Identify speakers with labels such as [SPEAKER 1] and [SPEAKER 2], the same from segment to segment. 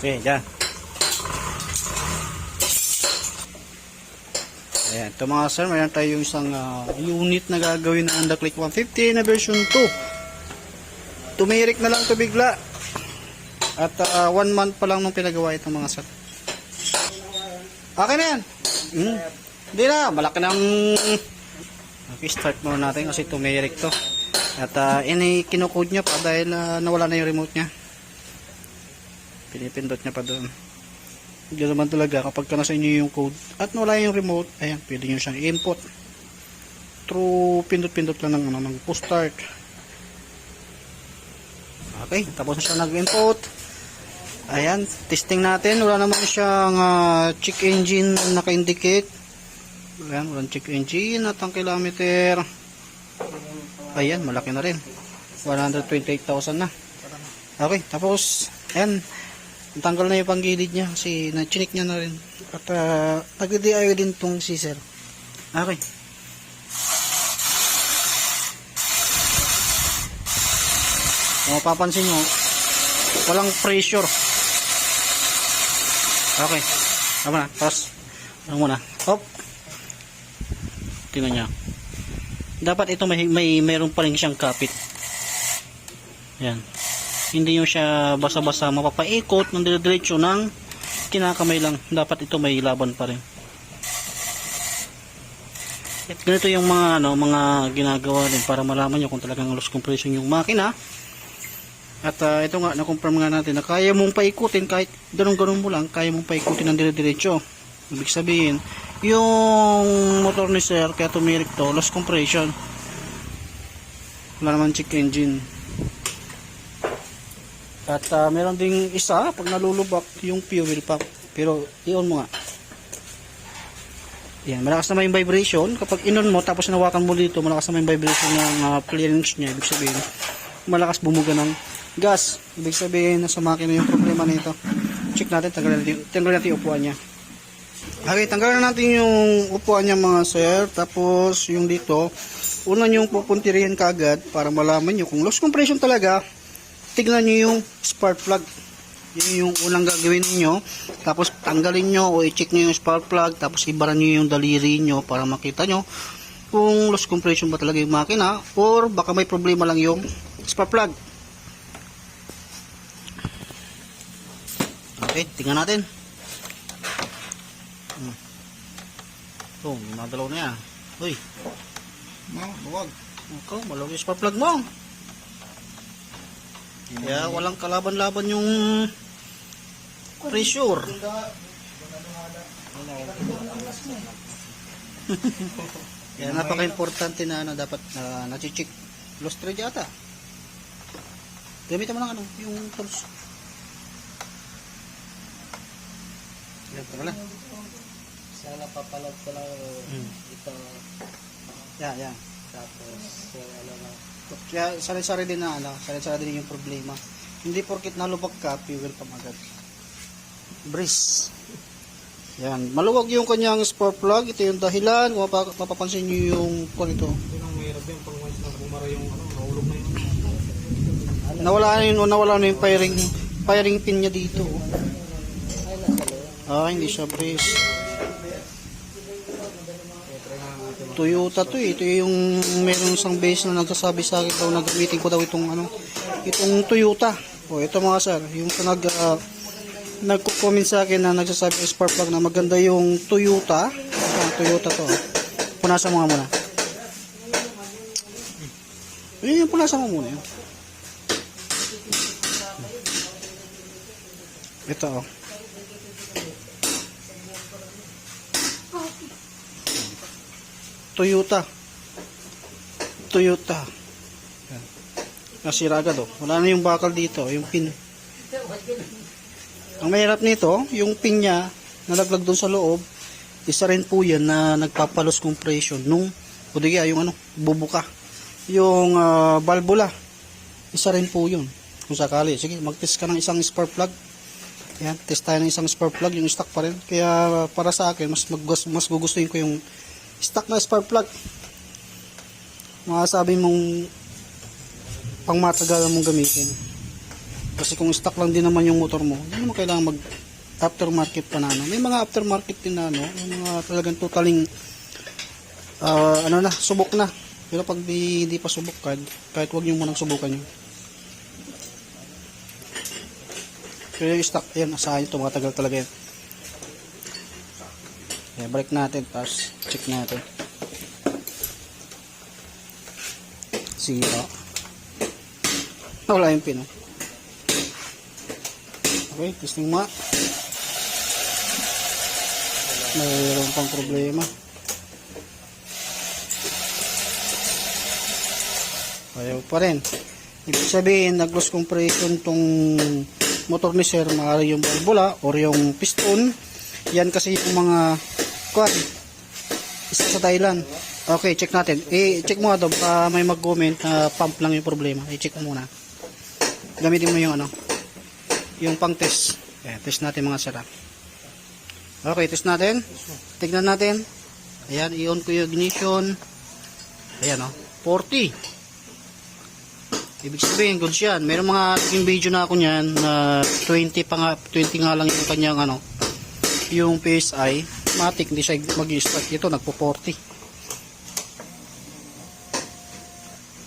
[SPEAKER 1] Okay, dyan. Ayan, ito mga sir, mayroon tayo yung isang ah, unit na gagawin ng Underclick 150 na version 2. Tumirik na lang to bigla. At ah, one month pa lang nung pinagawa ito mga sir. Okay na yan. Hmm. Hindi na, malaki ng... Okay, start muna natin kasi tumirik to. At uh, ini kinukode niya pa dahil ah, nawala na yung remote niya. Pinipindot niya pa doon. Hindi naman talaga kapag ka nasa inyo yung code at nawala yung remote, ayan, pwede nyo siyang input. Through pindot-pindot lang ng, ano, ng push start. Okay, tapos na siya nag-input. Ayan, testing natin. Wala naman siyang ah, check engine na naka-indicate. Ayan, walang check engine at ang kilometer. Ayan, malaki na rin. 128,000 na. Okay, tapos, ayan, tanggal na yung panggilid niya kasi na-chinik niya na rin. At uh, nag-DIY din tong si. Okay. Kung mapapansin nyo, walang pressure. Okay. Tama na. Tapos, ano muna. Hop. Tingnan niya. Dapat ito may, may meron pa rin siyang kapit. Yan. Hindi yung siya basa-basa mapapaikot ng dire-diretso ng kinakamay lang. Dapat ito may laban pa rin. At ganito yung mga ano, mga ginagawa din para malaman nyo kung talagang loss compression yung makina. At ah, ito nga, na-confirm nga natin na kaya mong paikutin kahit ganun-ganun mo lang, kaya mong paikutin ng dire-diretso. Ibig sabihin, yung motor ni sir, kaya tumirik to, loss compression. Wala naman check engine. At ah, meron ding isa, pag nalulubak, yung fuel pump. Pero, i-on mo nga. Yan, malakas naman yung vibration. Kapag in-on mo, tapos nawakan mo dito, malakas naman yung vibration ng uh, clearance niya. Ibig sabihin, malakas bumuga ng gas. Ibig sabihin, nasa makina yung problema nito. Check natin, tanggalin natin, tanggalin natin yung upuan niya. Okay, tanggalin natin yung upuan niya mga sir. Tapos, yung dito, una nyo pupuntirihin kagad para malaman nyo kung loss compression talaga, tignan nyo yung spark plug. Yun yung unang gagawin niyo Tapos tanggalin nyo o i-check nyo yung spark plug. Tapos ibara nyo yung daliri nyo para makita nyo kung loss compression ba talaga yung makina or baka may problema lang yung spark plug. Okay, tingnan natin. Hmm. Oh, madalaw na yan. Uy,
[SPEAKER 2] No, buwag.
[SPEAKER 1] ikaw, malaw yung spark plug mo. Kaya walang kalaban-laban yung pressure. Kaya napaka-importante na ano dapat na na-check. Lost thread yata. Gamitan mo ng ano, yung tools. Yan, tara lang.
[SPEAKER 2] Sana papalag ko lang
[SPEAKER 1] Hmm.
[SPEAKER 2] ito.
[SPEAKER 1] Yan, yan.
[SPEAKER 2] Tapos, yung ano na.
[SPEAKER 1] Kaya sari-sari din na ano, sari-sari din yung problema. Hindi porkit nalubag ka, fuel pa agad. Breeze. Yan, maluwag yung kanyang spark plug. Ito yung dahilan. Kung mapa- mapapansin nyo yung kung ito.
[SPEAKER 2] Yun ang mahirap yan pag once na bumara yung ano, nahulog na yun.
[SPEAKER 1] Nawala na yun, nawala na yung firing, firing pin niya dito. Ah, hindi siya breeze.
[SPEAKER 2] Kaya try nga natin.
[SPEAKER 1] Toyota to eh. Ito yung meron isang base na nagsasabi sa akin daw, nag-meeting ko daw itong ano, itong Toyota. O ito mga sir, yung sa nag ah, nagko-comment sa akin na nagsasabi sa spark plug na maganda yung Toyota. Ah, Toyota to. Punasan mo nga muna. Yun yung punasan mo muna yun. Ito oh. Toyota. Toyota. Yan. Nasira agad oh. Wala na yung bakal dito, yung pin. Ang mahirap nito, yung pin niya, nalaglag doon sa loob, isa rin po yan na nagpapalos compression nung, o di kaya yung ano, bubuka. Yung ah, valvula, isa rin po yun. Kung sakali, sige, mag-test ka ng isang spark plug. Yan, test tayo ng isang spark plug, yung stock pa rin. Kaya para sa akin, mas, mag, mas gugustuhin ko yung stock na spark plug. Masasabi mong pang matagal mong gamitin. Kasi kung stock lang din naman yung motor mo, hindi naman kailangan mag aftermarket pa na ano. May mga aftermarket din na ano, yung mga talagang totaling ah, ano na, subok na. Pero pag di, di pa subok kahit, kahit wag nyo munang subukan yun. Pero yung stock, yan, asahan ito, matagal talaga yan. Kaya balik natin, tapos check natin. Sige po. Wala yung pin. Okay, testing mo. Mayroon pang problema. Ayaw pa rin. Ibig sabihin, nag-loss compression tong motor ni sir, maaari yung valvula or yung piston. Yan kasi yung mga kwan. Sa Thailand. Okay, check natin. I-check mo daw, baka may mag-comment na pump lang yung problema. I-check mo muna. Gamitin mo yung ano, yung pang test. Ayan, test natin mga sir. ah. Okay, test natin. Tignan natin. Ayan, i-on ko yung ignition. Ayan oh, 40. Ibig sabihin, goods yan. Meron mga naging video na ako niyan na 20 pa nga, 20 nga lang yung kanyang ano, yung PSI. Matic, hindi siya mag-start. Ito, nagpo 40.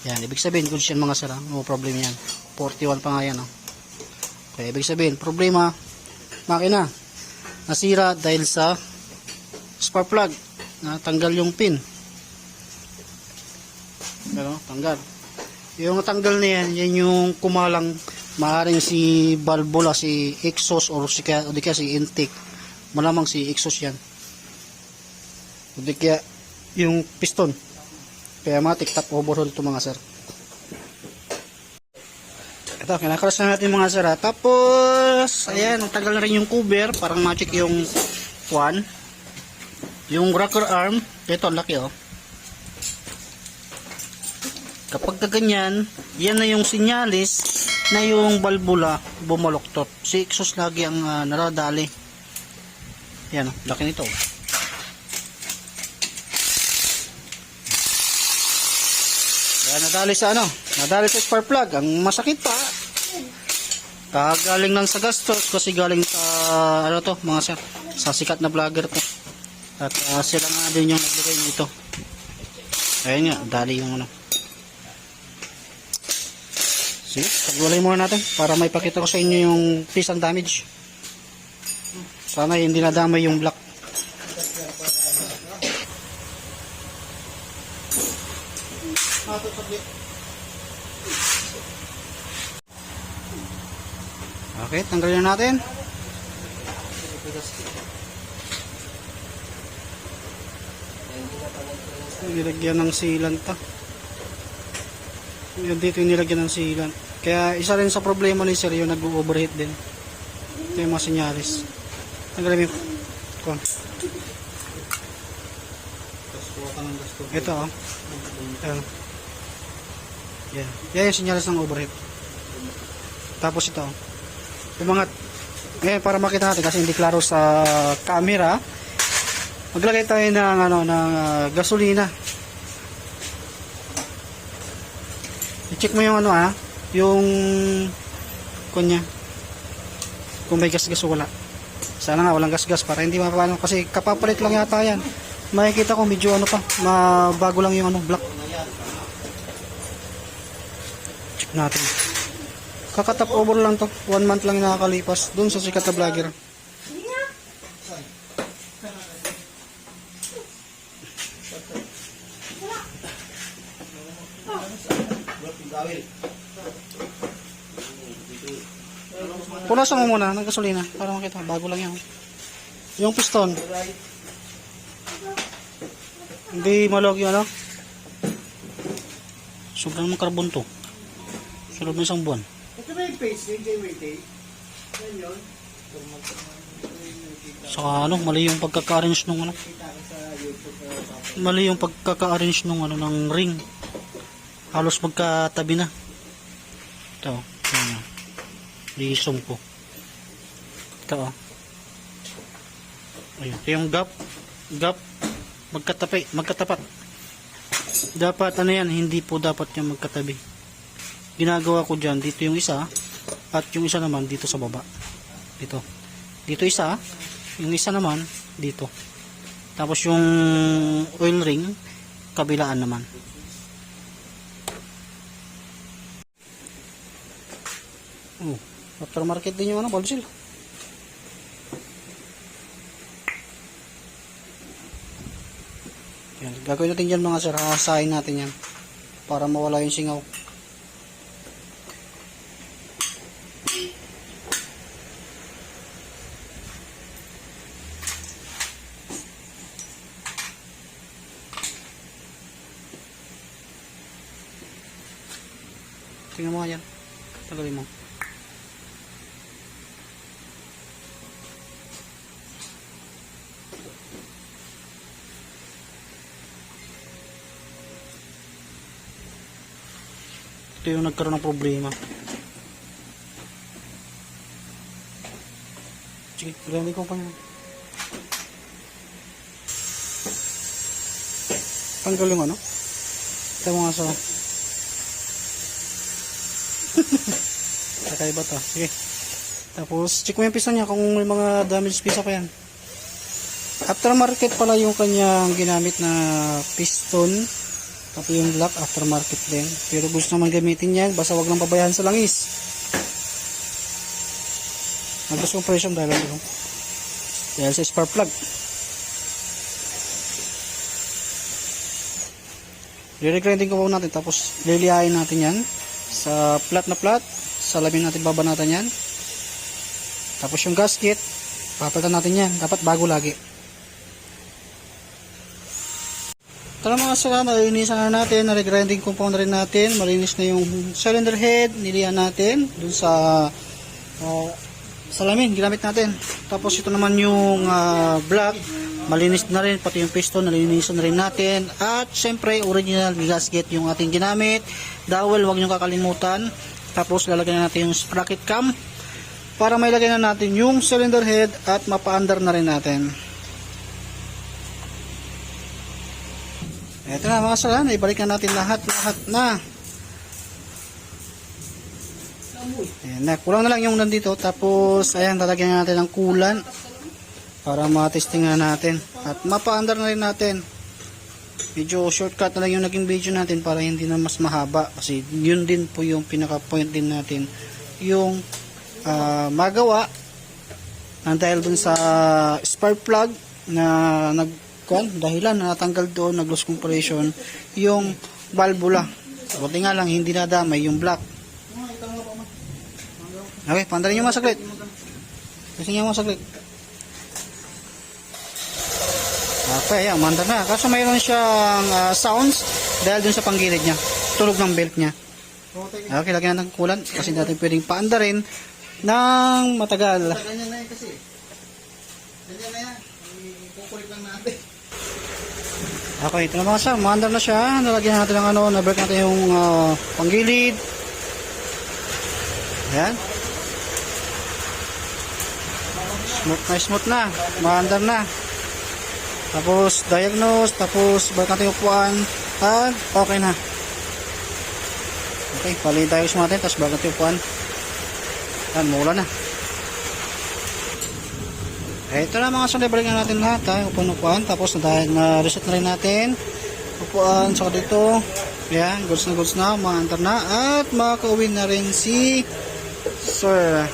[SPEAKER 1] Yan, ibig sabihin, goods yan mga sara. No problem yan. 41 pa nga yan, oh. Okay, ibig sabihin, problema, makina. Nasira dahil sa spark plug. Natanggal yung pin. Pero, tanggal. Yung tanggal na yan, yan yung kumalang maaring si valvula, si exhaust or si o di kaya si intake. Malamang si exhaust yan. O di kaya yung piston. Kaya matik top overhaul ito mga sir. Ito, kinakaras na natin mga sir. ha. Tapos, ayan, tanggal na rin yung cover. Parang magic yung one. Yung rocker arm. Ito, laki oh. Kapag ka ganyan, yan na yung sinyalis na yung valvula bumaloktot. Si exhaust lagi ang ah, naradali. Yan, oh, laki nito. Yan, nadali sa ano? Nadali sa spark plug. Ang masakit pa. Kagaling lang sa gastos kasi galing sa ano to, mga sir, sa sikat na vlogger to. At ah, sila nga din yung naglagay nito. Ayun nga, dali yung ano. Sige, pagwalay muna natin para may pakita ko sa inyo yung pisang damage. Sana hindi nadamay yung black. Okay, tanggalin na natin. Nilagyan ng sealant pa. Yan dito yung nilagyan ng sealant. Kaya isa rin sa problema ni Sir yung nag-overheat din. Ito yung mga senyalis. Tanggalin yung
[SPEAKER 2] gasto.
[SPEAKER 1] Ito oh. Ayan. Yan. Yan yung senyalis ng overheat. Tapos ito. Umangat. Ngayon para makita natin kasi hindi klaro sa camera. Maglagay tayo ng ano ng ah, gasolina. I-check mo yung ano ah, yung kunya. Kung may gas-gas o wala. Sana nga walang gas-gas para hindi mapano kasi kapapalit lang yata yan. Makikita ko medyo ano pa, mabago lang yung ano, black. Check natin. Kakatap over lang to. One month lang nakakalipas. Doon sa sikat na vlogger. Punasan mo muna ng gasolina para makita. Bago lang yan. Yung piston. Hindi malog yung ano. Sobrang ng carbon to. Sa loob ng isang buwan.
[SPEAKER 2] Ito ba yung page kay Waytay? Yan yun.
[SPEAKER 1] Saka ano, mali yung pagkaka-arrange nung ano. Mali yung pagkaka-arrange nung ano ng ring. Halos magkatabi na. Ito, ano. Liisong ko. Ito oh. Ayun, ito yung gap. Gap. Magkatapi, magkatapat. Dapat ano yan, hindi po dapat yung magkatabi. Ginagawa ko dyan, dito yung isa. At yung isa naman dito sa baba. Dito. Dito isa. Yung isa naman dito. Tapos yung oil ring kabilaan naman. Oh, aftermarket din yung ano, seal. Yan, gagawin natin dyan mga sir, hahasain natin yan para mawala yung singaw. Tingnan mo yan. Tagalin mo. Ito yung nagkaroon ng problema. Sige, gawin ko pa yun. Tanggal yung ano? Ito mga sa... Kakaiba to. Sige. Tapos, check mo yung pisa niya kung may mga damage pisa pa yan. Aftermarket pala yung kanyang ginamit na piston. Pati yung block aftermarket din. Pero gusto naman gamitin yan. Basta wag lang pabayaan sa langis. Nag-loss compression dahil ano. Dahil sa spark plug. Re-grinding ko muna natin tapos lilihain natin yan sa flat na flat. Salamin natin babanatan yan. Tapos yung gasket, papalitan natin yan. Dapat bago lagi. Tara mga saka, nalinisan na natin, na-regrinding compound rin natin, malinis na yung cylinder head, nilihan natin dun sa uh, salamin, ginamit natin. Tapos ito naman yung uh, block, malinis na rin, pati yung piston, nalinisan na rin natin. At syempre, original gasket yung ating ginamit. Dowel, huwag nyo kakalimutan. Tapos lalagyan na natin yung sprocket cam para may lagay na natin yung cylinder head at mapa-under na rin natin. Ito na mga sala, ibalik na natin lahat, lahat na. Ayan na, kulang na lang yung nandito. Tapos, ayan, lalagyan na natin ng kulan para matesting na natin. At mapa-under na rin natin. Medyo shortcut na lang yung naging video natin para hindi na mas mahaba. Kasi yun din po yung pinaka-point din natin. Yung ah, magawa na dahil dun sa spark plug na nag kwan, dahilan na natanggal doon nag loss compression yung valvula buti nga lang hindi nadamay yung black okay pandarin nyo mga saglit kasi nyo mga saglit okay yan mandar na kaso mayroon siyang ah, sounds dahil dun sa panggilid niya tulog ng belt niya okay lagyan natin ng kulan kasi natin pwedeng paandarin ng matagal
[SPEAKER 2] Ganyan na yan kasi. Ganyan na yan. Kukulit lang natin.
[SPEAKER 1] Okay, ito na mga sir, maandar na siya. Nalagyan natin ng ano, na-break natin yung ah, panggilid. Ayan. Smooth na smooth na. Maandar na. Tapos diagnose, tapos balik natin upuan. At okay na. Okay, palihin tayo sa natin, tapos balik natin upuan. Ayan, mula na. Ito na mga sunday, balikan natin lahat ha, upuan-upuan, tapos na na reset na rin natin, upuan, saka dito, yan, goods na goods na, maantar na, at makakauwi na rin si Sir.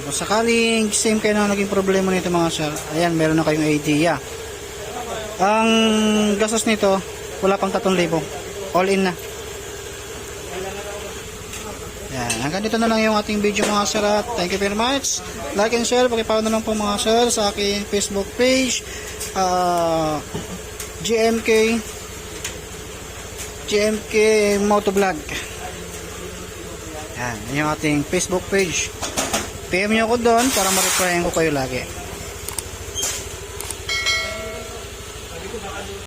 [SPEAKER 1] Kung sakaling same kayo na naging problema nito mga sir, ayan, meron na kayong idea. Ang gastos nito, wala pang 3,000, all in na. Yan, hanggang dito na lang yung ating video mga sir at thank you very much. Like and share, pakipalo na lang po mga sir sa aking Facebook page, uh, GMK, GMK Motovlog. Yan yung ating Facebook page. PM nyo ko doon para ma-replyan ko kayo lagi.